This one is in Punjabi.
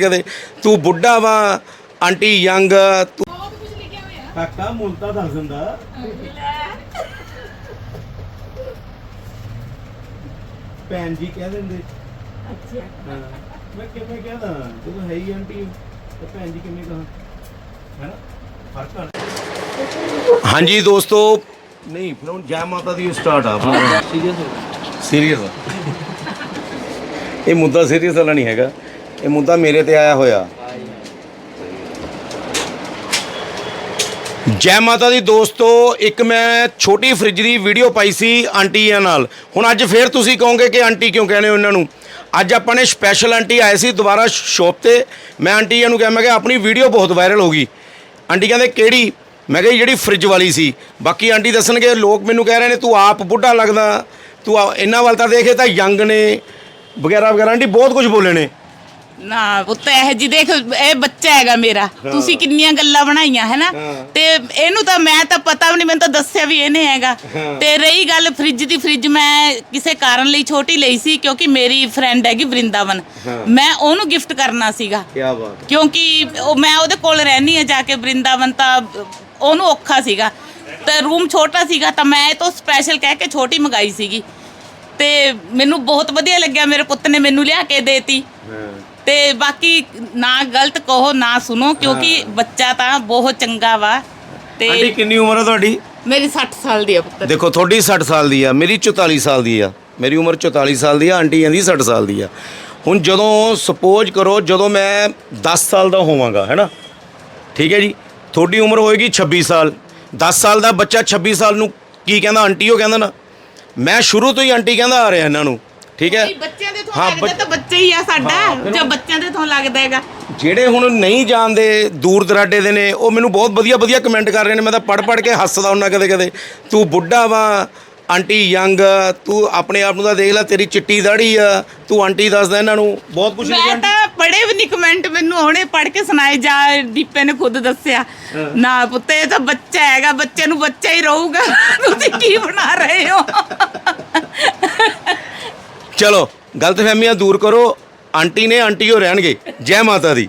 ਕਦੇ ਤੂੰ ਬੁੱਢਾ ਵਾ ਆਂਟੀ ਯੰਗ ਤੂੰ ਕਾਕਾ ਮੁੱਲ ਤਾਂ ਦੱਸ ਦਿੰਦਾ। ਭੈਣ ਜੀ ਕਹਿ ਦਿੰਦੇ। ਅੱਛਾ। ਹਾਂ। ਮੈਂ ਕਿਵੇਂ ਕਹਦਾ ਜਦੋਂ ਹੈ ਹੀ ਆਂਟੀ ਤੇ ਭੈਣ ਜੀ ਕਿਵੇਂ ਕਹਾਂ? ਹੈ ਨਾ ਫ਼ਰਕ ਆ ਹਾਂਜੀ ਦੋਸਤੋ। ਨਹੀਂ ਫਿਰ ਹੁਣ ਜੈ ਮਾਤਾ ਦੀ ਸਟਾਰਟ ਆ। ਸੀਰੀਅਸ ਸੀਰੀਅਸ ਇਹ ਮੁੱਦਾ ਸੀਰੀਅਸ ਵਾਲਾ ਨਹੀਂ ਹੈਗਾ। ਇਹ ਮੁੱਦਾ ਮੇਰੇ ਤੇ ਆਇਆ ਹੋਇਆ। ਜੈ ਮਾਤਾ ਦੀ ਦੋਸਤੋ, ਇੱਕ ਮੈਂ ਛੋਟੀ ਫ੍ਰਿਜ ਦੀ ਵੀਡੀਓ ਪਾਈ ਸੀ ਆਂਟੀਆਂ ਨਾਲ। ਹੁਣ ਅੱਜ ਫੇਰ ਤੁਸੀਂ ਕਹੋਗੇ ਕਿ ਆਂਟੀ ਕਿਉਂ ਕਹਿੰਦੇ ਹੋ ਇਹਨਾਂ ਨੂੰ? ਅੱਜ ਆਪਾਂ ਨੇ ਸਪੈਸ਼ਲ ਆਂਟੀ ਆਏ ਸੀ ਦੁਬਾਰਾ ਸ਼ੋਪ ਤੇ। ਮੈਂ ਆਂਟੀਆਂ ਨੂੰ ਕਿਹਾ, ਮੈਂ ਕਿਹਾ, ਆਪਣੀ ਵੀਡੀਓ ਬਹੁਤ ਵਾਇਰਲ ਹੋ ਗਈ। ਆਂਟੀ ਕਹਿੰਦੇ, ਕਿਹੜੀ? ਮੈਂ ਕਿਹਾ ਜੀ ਜਿਹੜੀ ਫ੍ਰਿਜ ਵਾਲੀ ਸੀ। ਬਾਕੀ ਆਂਟੀ ਦੱਸਣਗੇ, ਲੋਕ ਮੈਨੂੰ ਕਹਿ ਰਹੇ ਨੇ, ਤੂੰ ਆਪ ਬੁੱਢਾ ਲੱਗਦਾ। ਤੂੰ ਇਹਨਾਂ ਵੱਲ ਤਾਂ ਦੇਖੇ ਤਾਂ ਯੰਗ ਨੇ। ਵਗੈਰਾ ਵਗੈਰਾ। ਆਂਟੀ ਬਹੁਤ ਕੁਝ ਬੋਲੇ ਨੇ। ਨਾ ਪੁੱਤ ਇਹ ਜੀ ਦੇਖ ਇਹ ਬੱਚਾ ਹੈਗਾ ਮੇਰਾ। ਤੁਸੀਂ ਕਿੰਨੀਆਂ ਗੱਲਾਂ ਬਣਾਈਆਂ ਹੈ। ਨਾ। ਤੇ ਇਹਨੂੰ ਤਾਂ ਮੈਂ ਤਾਂ ਪਤਾ ਵੀ ਨਹੀਂ ਮੈਨੂੰ ਤਾਂ ਦੱਸਿਆ ਵੀ ਇਹਨੇ ਹੈਗਾ। ਤੇ ਰਹੀ ਗੱਲ ਫ੍ਰਿਜ ਦੀ ਫ੍ਰਿਜ ਮੈਂ ਕਿਸੇ ਕਾਰਨ ਲਈ ਛੋਟੀ ਲਈ ਸੀ ਕਿਉਂਕਿ ਮੇਰੀ ਫਰੈਂਡ ਹੈਗੀ ਬ੍ਰਿੰਦਾਵਨ। ਮੈਂ ਉਹਨੂੰ ਗਿਫਟ ਕਰਨਾ ਸੀਗਾ। ਕੀ ਬਾਤ। ਕਿਉਂਕਿ ਉਹ ਮੈਂ ਉਹਦੇ ਕੋਲ ਰਹਿਣੀ ਆ ਜਾ ਕੇ ਬ੍ਰਿੰਦਾਵਨ ਤਾਂ ਉਹਨੂੰ ਔਖਾ ਸੀਗਾ। ਤੇ ਰੂਮ ਛੋਟਾ ਸੀਗਾ ਤਾਂ ਮੈਂ ਇਹ ਤੋਂ ਸਪੈਸ਼ਲ ਕਹਿ ਕੇ ਛੋਟੀ ਮੰਗਾਈ ਸੀਗੀ। ਤੇ ਮੈਨੂੰ ਬਹੁਤ ਵਧੀਆ ਲੱਗਿਆ ਮੇਰੇ ਪੁੱਤ ਨੇ ਮੈਨੂੰ ਲਿਆ ਕੇ ਦੇਤੀ। ਤੇ ਬਾਕੀ ਨਾ ਗਲਤ ਕਹੋ ਨਾ ਸੁਣੋ ਕਿਉਂਕਿ ਬੱਚਾ ਤਾਂ ਬਹੁਤ ਚੰਗਾ ਵਾ ਆਂਟੀ ਤੇ ਕਿੰਨੀ ਉਮਰ ਹੈ ਤੁਹਾਡੀ? ਮੇਰੀ 60 ਸਾਲ ਦੀ ਆ ਪੁੱਤ ਦੇਖੋ ਤੁਹਾਡੀ 60 ਸਾਲ ਦੀ ਆ ਮੇਰੀ 44 ਸਾਲ ਦੀ ਆ। ਮੇਰੀ ਉਮਰ 44 ਸਾਲ ਦੀ ਆ ਆਂਟੀਆਂ ਦੀ 60 ਸਾਲ ਦੀ ਆ। ਹੁਣ ਜਦੋਂ ਸਪੋਜ਼ ਕਰੋ ਜਦੋਂ ਮੈਂ 10 ਸਾਲ ਦਾ ਹੋਵਾਂਗਾ ਹੈਨਾ ਠੀਕ ਹੈ ਜੀ? ਤੁਹਾਡੀ ਉਮਰ ਹੋਏਗੀ 26 ਸਾਲ। 10 ਸਾਲ ਦਾ ਬੱਚਾ 26 ਸਾਲ ਨੂੰ ਕੀ ਕਹਿੰਦਾ? ਆਂਟੀ ਉਹ ਕਹਿੰਦਾ ਨਾ ਮੈਂ ਸ਼ੁਰੂ ਤੋਂ ਹੀ ਆਂਟੀ ਕਹਿੰਦਾ ਆ ਰਿਹਾ ਇਹਨਾਂ ਨੂੰ। ਠੀਕ ਹੈ? ਨਹੀਂ, ਬੱਚਿਆਂ ਦੇ ਤੋਂ ਹਾਂ, ਲੱਗਦਾ ਬੱਚ- ਤਾਂ ਬੱਚਾ ਹੀ ਆ ਹਾਂ, ਸਾਡਾ ਫਿਰ ਜੋ ਉਹ- ਬੱਚਿਆਂ ਦੇ ਤੋਂ ਲੱਗਦਾ ਹੈਗਾ। ਜਿਹੜੇ ਹੁਣ ਨਹੀਂ ਜਾਣਦੇ ਦੂਰ ਦਰਾਡੇ ਦੇ ਨੇ ਉਹ ਮੈਨੂੰ ਬਹੁਤ ਵਧੀਆ ਵਧੀਆ ਕਮੈਂਟ ਕਰ ਰਹੇ ਨੇ ਮੈਂ ਤਾਂ ਪੜ ਪੜ ਕੇ ਹੱਸਦਾ ਹੁੰਦਾ ਕਦੇ ਕਦੇ। ਤੂੰ ਬੁੱਢਾ ਵਾ ਆਂਟੀ ਯੰਗ ਤੂੰ ਆਪਣੇ ਆਪ ਨੂੰ ਤਾਂ ਦੇਖ ਲੈ ਤੇਰੀ ਚਿੱਟੀ ਦਾੜੀ ਆ ਤੂੰ ਆਂਟੀ ਦੱਸਦਾ ਇਹਨਾਂ ਨੂੰ ਬਹੁਤ ਕੁਝ ਮੈਂ ਤਾਂ ਪੜੇ ਵੀ ਨਹੀਂ ਕਮੈਂਟ ਮੈਨੂੰ ਹੁਣੇ ਪੜ ਕੇ ਸੁਣਾਏ ਜਾ ਦੀਪੇ ਨੇ ਖੁਦ ਦੱਸਿਆ। ਨਾ ਪੁੱਤ ਇਹ ਤਾਂ ਬੱਚਾ ਹੈਗਾ ਬੱਚੇ ਨੂੰ ਬੱਚਾ ਹੀ ਰਹੂਗਾ। ਤੁਸੀਂ ਕੀ ਬਣਾ ਰਹੇ ਹੋ? ਚਲੋ ਗਲਤਫਹਿਮੀਆਂ ਦੂਰ ਕਰੋ। ਆਂਟੀ ਨੇ ਆਂਟੀ ਹੋ ਰਹਿਣਗੇ। ਜੈ ਮਾਤਾ ਦੀ।